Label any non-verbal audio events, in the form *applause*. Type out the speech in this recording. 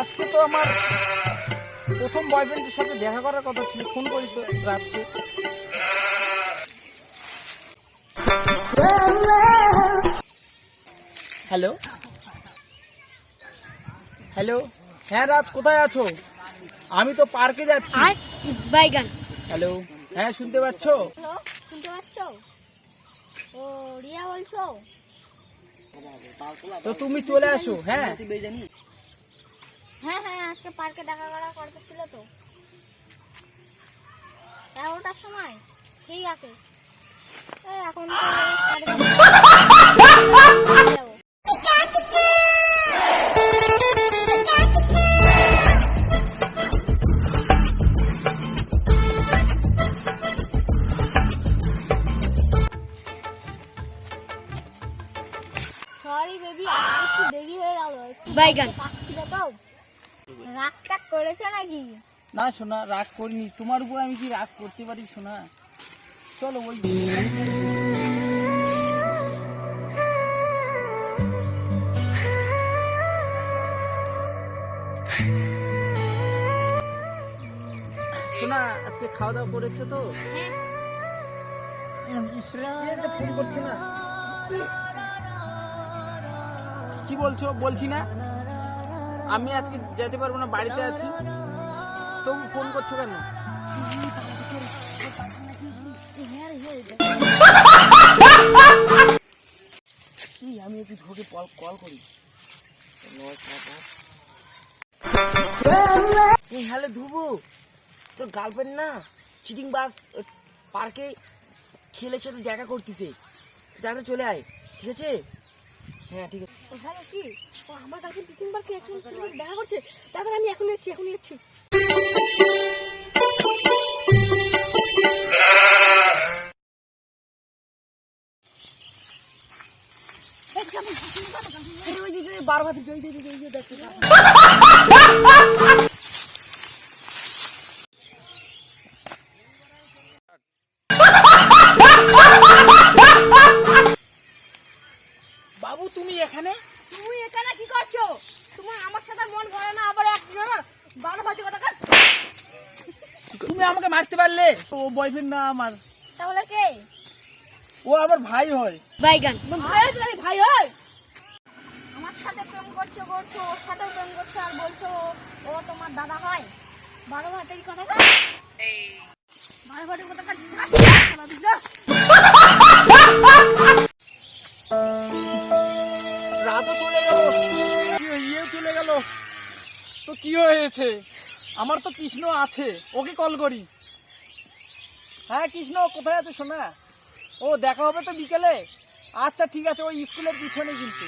আজকে তো আমার প্রথম বয়ফ্রেন্ডের সাথে দেখা করার কথা ছিল। ফোন করি তো রাত্রে। হ্যালো? হ্যালো? হ্যাঁ রাজ কোথায় আছো? আমি তো পার্কে যাচ্ছি। বাইগান। হ্যালো হ্যাঁ শুনতে পাচ্ছ? শুনতে পাচ্ছ? ও রিয়া বলছো? তো তুমি চলে আসো হ্যাঁ। হ্যাঁ হ্যাঁ আজকে পার্কে দেখা করা করতে ছিল তো। এগারোটার সময়? ঠিক আছে। এই এখন *laughs* একটু দেরি হয়ে গেল বাইগান পাচ্ছিল তো রাগ টাগ করেছে নাকি? না শোনা রাগ করিনি। তোমার উপর আমি কি রাগ করতে পারি শোনা চলো ওই শোনা আজকে খাওয়া দাওয়া করেছে তো? হ্যাঁ। স্ত্রীটা ফোন করছে না। কি বলছো? বলছি না। আমি আজকে যেতে পারব না, বাড়িতে আছি। তবু ফোন করছ কেন? আমি একটু ধোকে কল করি। হ্যালো ধুবু, তোর গার্লফ্রেন্ড না চিটিং বাস পার্কে খেলে সাথে দেখা করতেছে। তাহলে চলে আয়, ঠিক আছে? হ্যাঁ ঠিক আছে। হ্যালো কি? ও আমার কাছে টিচিং পার্কে একজন ছেলে দেখা করছে? তারপর আমি এখন যাচ্ছি এখন যাচ্ছি। বারবার বাবু *laughs* আমাকে মারতে পারলে? ও বয়ফ্রেন্ড না আমার। তাহলে কে? ও আমার ভাই হয়। বাইগান। ভাই ভাই হয়? আমার সাথে প্রেম করছ করছ ওর সাথেও প্রেম করছ আর বলছো ও তোমার দাদা হয়। বারো ভাতের কথা বারো ভাতের কথা রাতও চলে গেল। ইয়ে চলে গেল। তো কি হয়েছে? আমার তো কৃষ্ণ আছে, ওকে কল করি। হ্যাঁ কৃষ্ণ, কোথায় আছে শোনা ও, দেখা হবে তো বিকেলে? আচ্ছা ঠিক আছে, ওই স্কুলের পিছনে কিন্তু।